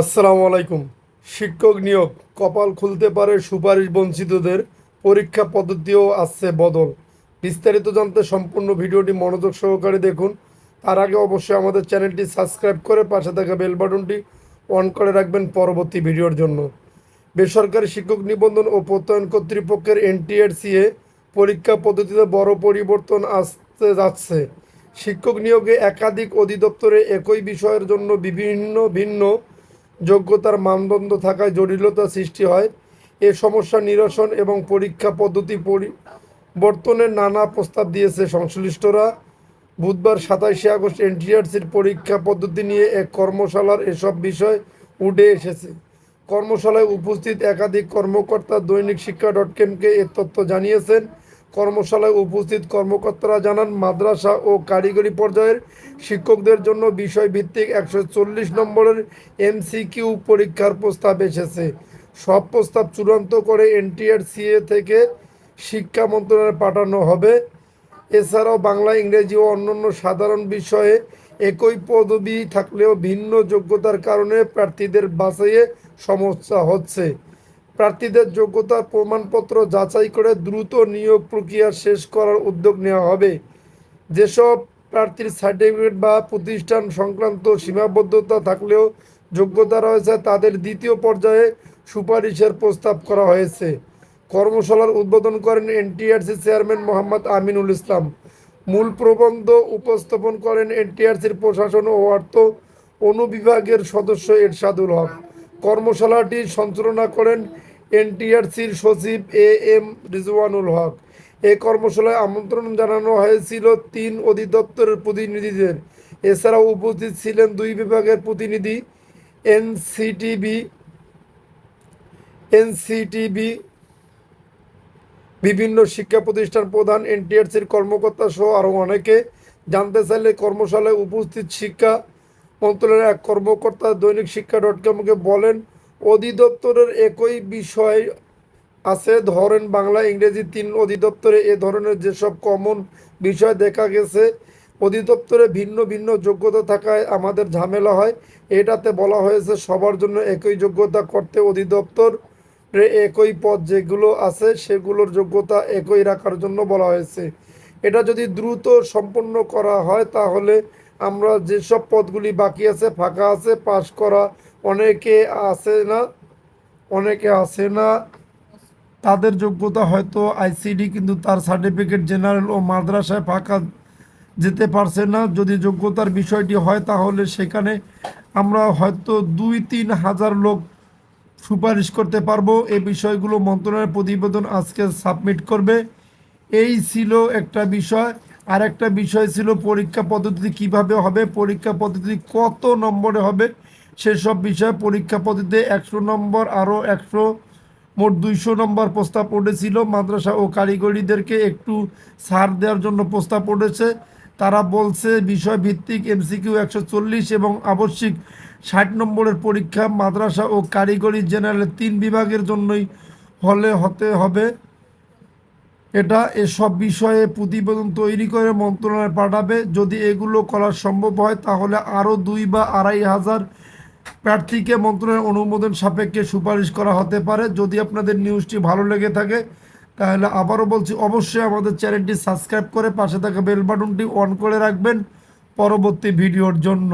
আসসালামু আলাইকুম। শিক্ষক নিয়োগ, কপাল খুলতে পারে সুপারিশ বঞ্চিতদের, পরীক্ষা পদ্ধতিও আসছে বদল। বিস্তারিত জানতে সম্পূর্ণ ভিডিওটি মনোযোগ সহকারে দেখুন। তার আগে অবশ্যই আমাদের চ্যানেলটি সাবস্ক্রাইব করে পাশে থাকা বেল বাটনটি অন করে রাখবেন পরবর্তী ভিডিওর জন্য। বেসরকারি শিক্ষক নিবন্ধন ও প্রত্যয়ন কর্তৃপক্ষের এনটিআরসিএ পরীক্ষা পদ্ধতিতে বড় পরিবর্তন আসতে যাচ্ছে। শিক্ষক নিয়োগে একাধিক অধিদপ্তরে একই বিষয়ের জন্য বিভিন্ন ভিন্ন যোগ্যতার মানদণ্ড থাকায় জটিলতা সৃষ্টি হয়। এ সমস্যা নিরসন এবং পরীক্ষা পদ্ধতি পরিবর্তনের নানা প্রস্তাব দিয়েছে সংশ্লিষ্টরা। বুধবার সাতাইশে আগস্ট এনটিআরসির পরীক্ষা পদ্ধতি নিয়ে এক কর্মশালার এসব বিষয় উঠে এসেছে। কর্মশালায় উপস্থিত একাধিক কর্মকর্তা দৈনিক শিক্ষা ডট কমকে এ তথ্য জানিয়েছেন। কর্মশালায় উপস্থিত কর্মকর্তারা জানান, মাদ্রাসা ও কারিগরি পর্যায়ের শিক্ষকদের জন্য বিষয়ভিত্তিক একশো চল্লিশ নম্বরের এমসিকিউ পরীক্ষার প্রস্তাব এসেছে। সব প্রস্তাব চূড়ান্ত করে এনটিআরসিএ থেকে শিক্ষা মন্ত্রণালয়ে পাঠানো হবে। এছাড়াও বাংলা, ইংরেজি ও অন্যান্য সাধারণ বিষয়ে একই পদবি থাকলেও ভিন্ন যোগ্যতার কারণে প্রার্থীদের বাছাইয়ে সমস্যা হচ্ছে। প্রার্থীদের যোগ্যতার প্রমাণপত্র যাচাই করে দ্রুত নিয়োগ প্রক্রিয়া শেষ করার উদ্যোগ নেওয়া হবে। যেসব প্রার্থীর সার্টিফিকেট বা প্রতিষ্ঠান সংক্রান্ত সীমাবদ্ধতা থাকলেও যোগ্যতা রয়েছে, তাদের দ্বিতীয় পর্যায়ে সুপারিশের প্রস্তাব করা হয়েছে। কর্মশালার উদ্বোধন করেন এনটিআরসি চেয়ারম্যান মোহাম্মদ আমিনুল ইসলাম। মূল প্রবন্ধ উপস্থাপন করেন এনটিআরসির প্রশাসন ও অর্থ অনুবিভাগের সদস্য এরশাদুল হক। কর্মশালাটি সঞ্চালনা করেন এনটিআরসির সচিব এ এম রিজওয়ানুল হক। এই কর্মশালায় আমন্ত্রণ জানানো হয়েছিল তিন অধিদপ্তরের প্রতিনিধিদের। এছাড়াও উপস্থিত ছিলেন দুই বিভাগের প্রতিনিধি, এনসিটিবি এনসিটিবি বিভিন্ন শিক্ষা প্রতিষ্ঠান প্রধান, এনটিআরসির কর্মকর্তা সহ আরও অনেকে। জানতে চাইলে কর্মশালায় উপস্থিত শিক্ষা মন্ত্রণালয়ের এক কর্মকর্তা দৈনিক শিক্ষা ডট কমকে বলেন, অধিদপ্তরের একই বিষয় আছে। ধরেন বাংলা, ইংরেজি তিন অধিদপ্তরে এ ধরনের যেসব কমন বিষয় দেখা গেছে, অধিদপ্তরে ভিন্ন ভিন্ন যোগ্যতা থাকায় আমাদের ঝামেলা হয়। এটাতে বলা হয়েছে সবার জন্য একই যোগ্যতা করতে অধিদপ্তর একই পদ যেগুলো আছে, সেগুলোর যোগ্যতা একই রাখার জন্য বলা হয়েছে। এটা যদি দ্রুত সম্পন্ন করা হয়, তাহলে আমরা যেসব পদগুলি বাকি আছে, ফাঁকা আছে, পাশ করা অনেকে আছে না, অনেকে আছে না, তাদের যোগ্যতা হয়তো আইসিডি কিন্তু তার সার্টিফিকেট জেনারেল ও মাদ্রাসায় ফাঁকা যেতে পারছে না। যদি যোগ্যতার বিষয়টি হয়, তাহলে সেখানে আমরা হয়তো দুই তিন হাজার লোক সুপারিশ করতে পারব। এই বিষয়গুলো মন্ত্রণালয়ের প্রতিবেদন আজকে সাবমিট করবে। এই ছিল একটা বিষয়। আর একটা বিষয় ছিল পরীক্ষা পদ্ধতি কীভাবে হবে, পরীক্ষা পদ্ধতি কত নম্বরে হবে, সেসব বিষয়ে পরীক্ষা পদ্ধতিতে একশো নম্বর আরও একশো, মোট দুইশো নম্বর প্রস্তাব উঠেছিল। মাদ্রাসা ও কারিগরিদেরকে একটু ছাড় দেওয়ার জন্য প্রস্তাব উঠেছে। তারা বলছে বিষয় ভিত্তিক এমসিকিউ একশো চল্লিশ এবং আবশ্যিক ষাট নম্বরের পরীক্ষা মাদ্রাসা ও কারিগরি জেনারেল তিন বিভাগের জন্যই হলে হতে হবে। এটা এসব বিষয়ে প্রতিবেদন তৈরি করে মন্ত্রণালয়ে পাঠাবে। যদি এগুলো করা সম্ভব হয়, তাহলে আরও দুই বা আড়াই হাজার প্রার্থীকে মন্ত্রণালয়ের অনুমোদন সাপেক্ষে সুপারিশ করা হতে পারে। যদি আপনাদের নিউজটি ভালো লেগে থাকে, তাহলে আবারও বলছি, অবশ্যই আমাদের চ্যানেলটি সাবস্ক্রাইব করে পাশে থাকা বেল বাটনটি অন করে রাখবেন পরবর্তী ভিডিওর জন্য।